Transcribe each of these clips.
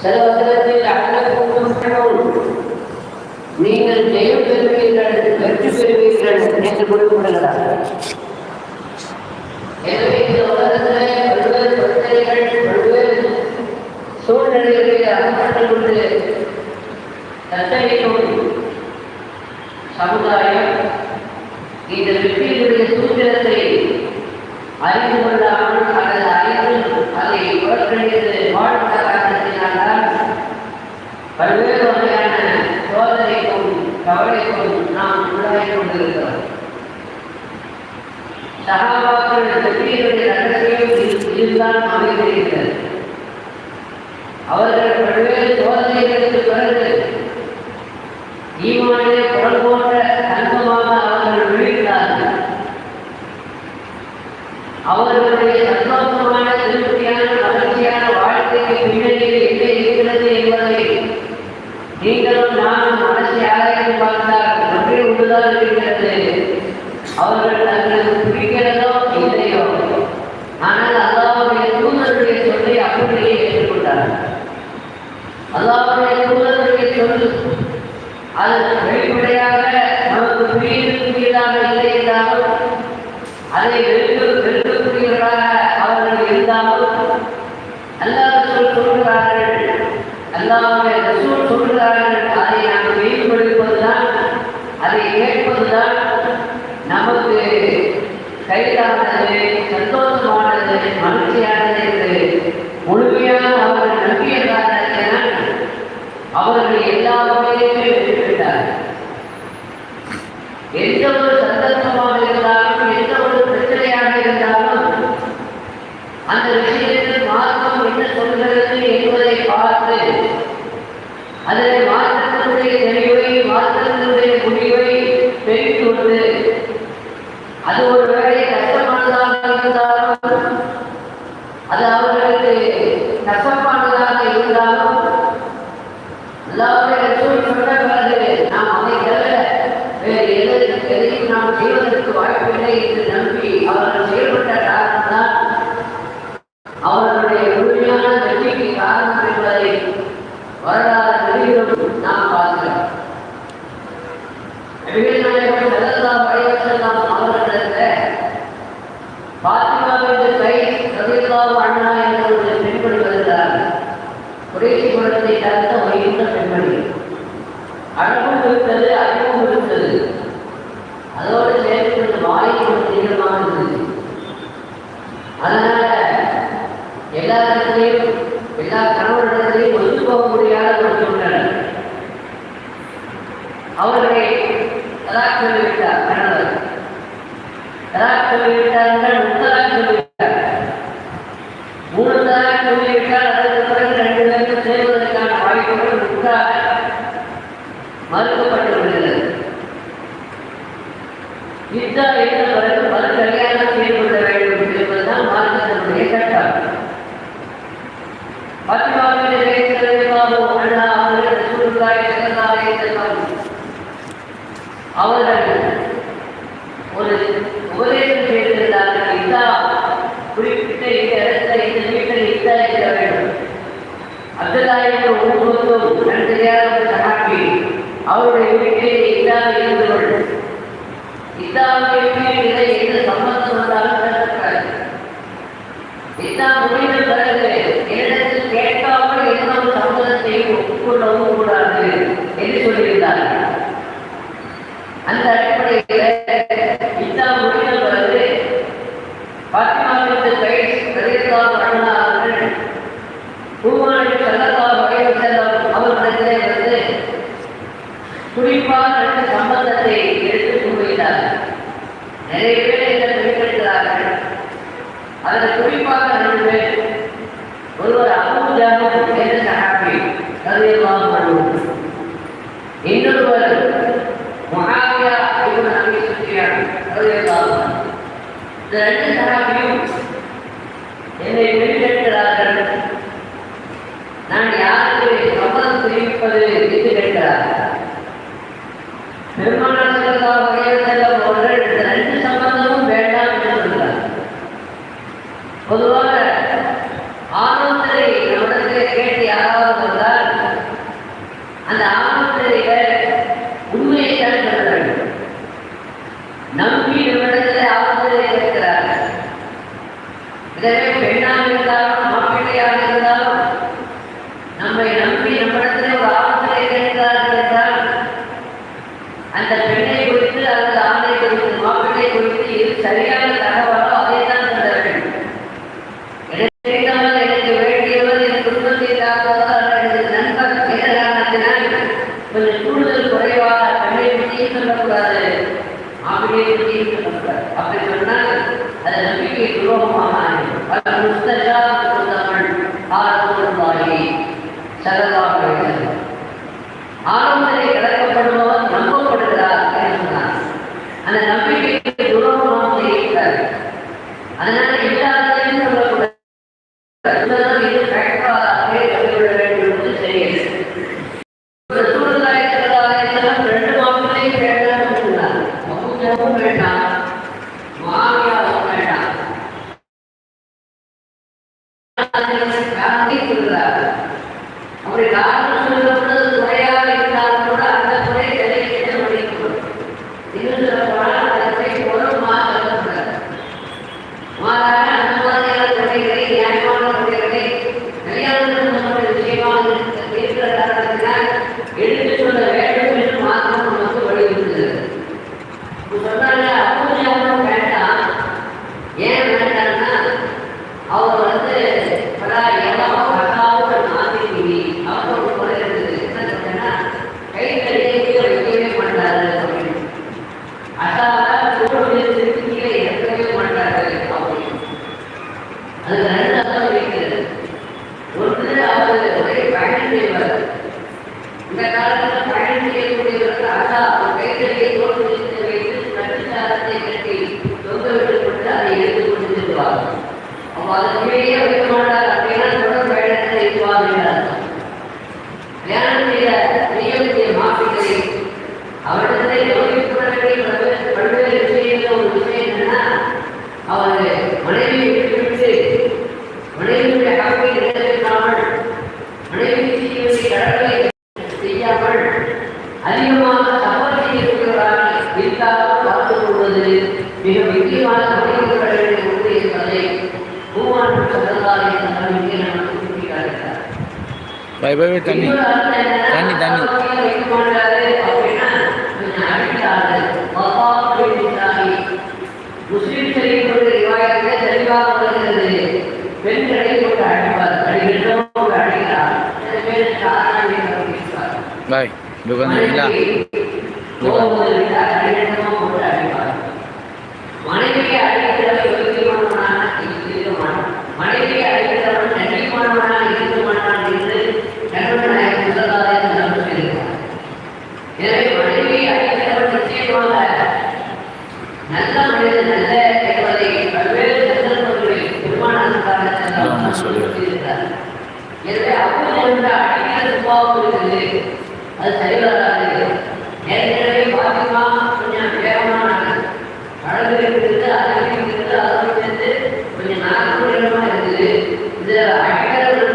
சில வசனத்தில் அடலக்கூடும் நீங்கள் ஜெயம் பெறுவீர்கள் வெற்றி பெறுவீர்கள் என்று குறிப்பிடுகிறார்கள் எனவே இந்த உலகத்திலே பல்வேறு பிரச்சனைகள் பல்வேறு சூழ்நிலைகளில் அகப்பட்டுக் கொண்டு தத்தளிக்கும் சமுதாயம் இந்த வெற்றியினுடைய சூத்திரத்தை அறிந்து சகாபாக்கள் வெற்றியினுடைய ரகசியம் இதுதான் அமைந்திருக்கிறது. அவர்கள் பல்வேறு சோதனைகளுக்கு பிறகு ஈமானிலே குரல் போன்ற தங்கமாக அவர்கள் அவர்களுடைய சந்தோஷமான திருப்தியான மகிழ்ச்சியான வாழ்க்கைக்கு பின்னணியில் என்ன இருக்கிறது என்பதை நீங்களும் நானும் மனசை ஆராய்ந்து பார்த்தால் ஒன்றே ஒன்றுதான் இருக்கிறது. அவர்கள் మనం చేయాలి. அவர்களுடைய முழுமையான வெற்றிக்கு காரணம் என்பதை வரலாறு அவர்கள் ஒரு உபதேசம் செய்திருந்தார்கள். இதா குறிப்பிட்ட இந்த இடத்துல இந்த வீட்டில் இதா இருக்க வேண்டும் அப்துல்லாஹிக்கு ஒவ்வொருவரும் நன்றியாக ஒரு சகாபி அவருடைய வீட்டிலே இதா இருந்தவர்கள் கொள் இதாவுக்கு இதை எந்த சம்பந்தம் வந்தாலும் பேசக்கூடாது இதா முடிந்த பிறகு என்னிடத்தில் கேட்காமல் எந்த ஒரு சம்பந்தத்தையும் ஒப்புக்கொள்ளவும் கூடாது என்று சொல்லி அந்த அடிப்படையில் இதா மொழிகள் பிறகு பாத்திமாவிற்கு கை ரலியல்லாஹு அவர்கள் பூமானி அவர்களிடத்திலே வந்து குறிப்பாக ரெண்டு சம்பந்தத்தை எடுத்து கூறுகிறார்கள் நிறைய பேர் இதை வெளிப்படுத்துகிறார்கள் அதில் குறிப்பாக ரலியல்லாஹு இந்த ரெண்டு சகாபியும் என்னை வெளிப்படுத்துகிறார்கள் நான் யாருக்கு சம்மதம் தெரிவிப்பது என்று கேட்கிறார் பெருமானார் அவர்கள் இந்த ரெண்டு ஆலோசனை கடற்க அதிகமாக தவறு செய்யக்கூடியவராக இருந்தாலும் பார்த்து கொள்வது மிக முக்கியமான பணிகள் உண்டு என்பதை பூமாண்டு சதந்தாரை நம்பிக்கை நமக்கு சுட்டிக்காட்டுகிறார் பை பை தண்ணி தண்ணி தண்ணி முஸ்லிம் செய்யக்கூடிய đây được anh nghĩ là được anh. இதில் அழகிறவர்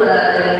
கூடாது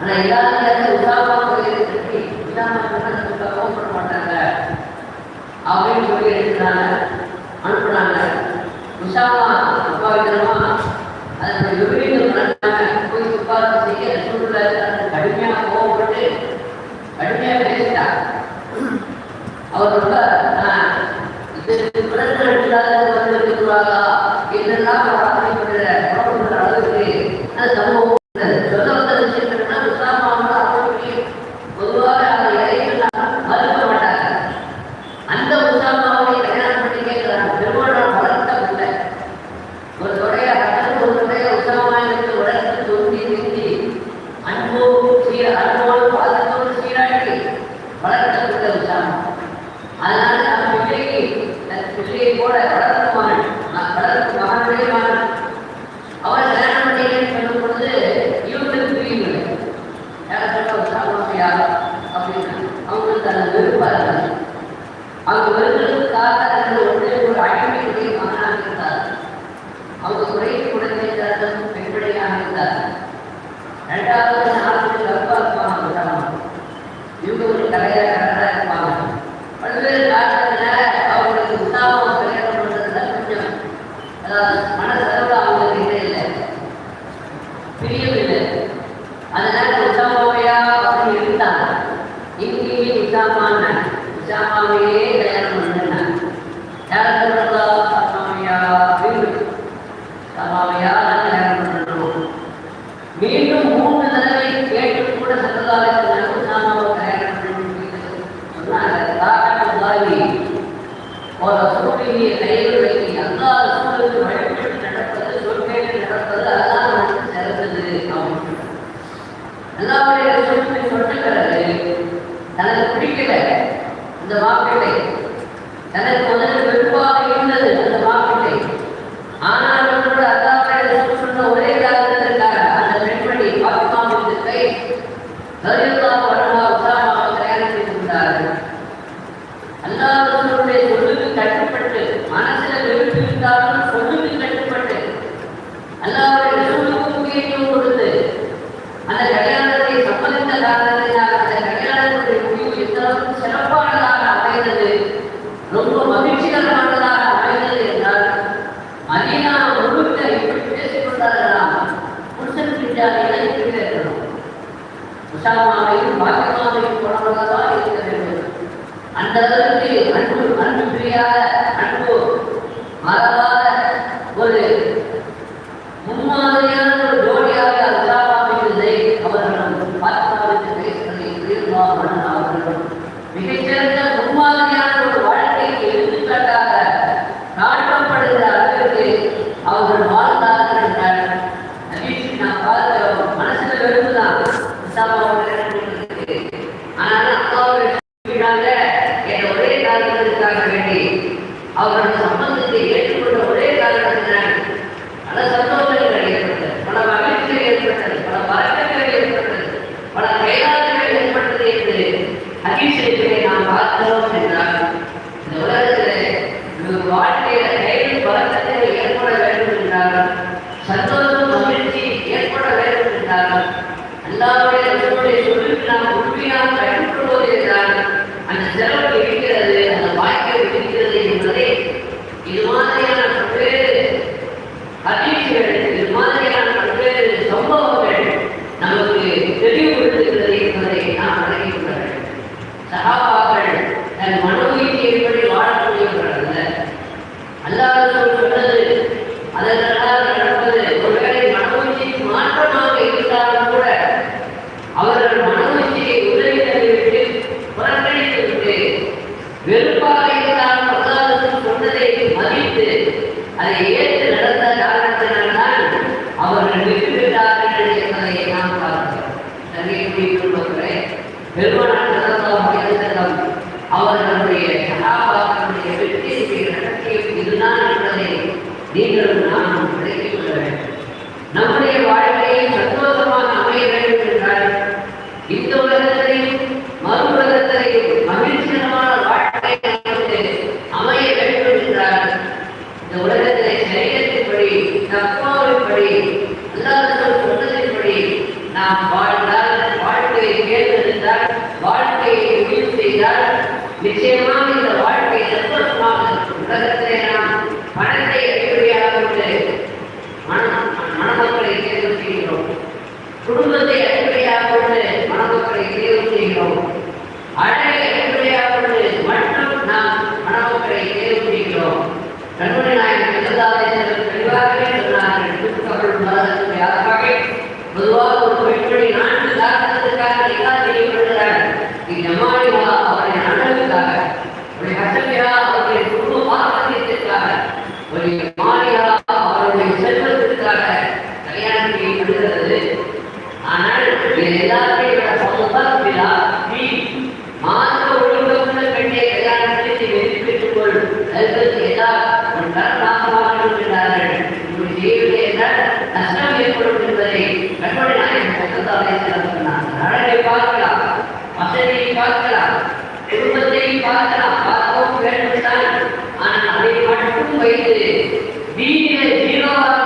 ஆனா எல்லா Oh ya. というところ அந்த அளவுக்கு அன்பு அன்பு பிரியாத அன்பு. மரபா hora da prece. பார்க்கலாம் பார்க்கவும் வேண்டும் ஆனால் அதை மட்டும் வைத்து நீங்களே ஜீரோவாக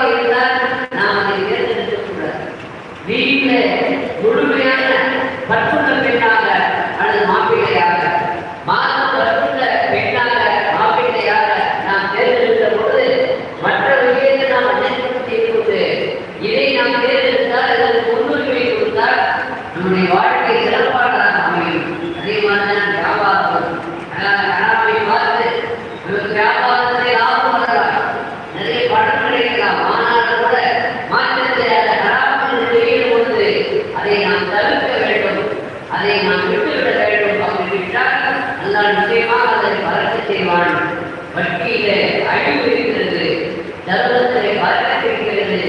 வரவேற்கிறது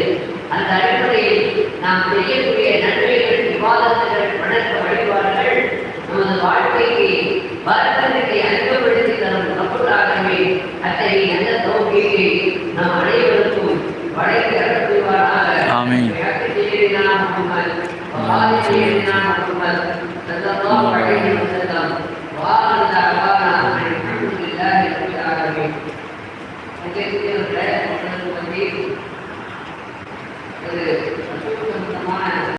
அந்த அடிப்படையில் நாம் செய்யக்கூடிய நன்மைகள் விவாதங்கள் வணக்க வழிபாடுகள் நமது வாழ்க்கைக்கு வரக்கத்தை அனுபவப்படுத்தி தரும் அப்பொழுதாகவே அத்தகைய நல்ல தோல்வியை நாம் அனைவருக்கும் வழங்கி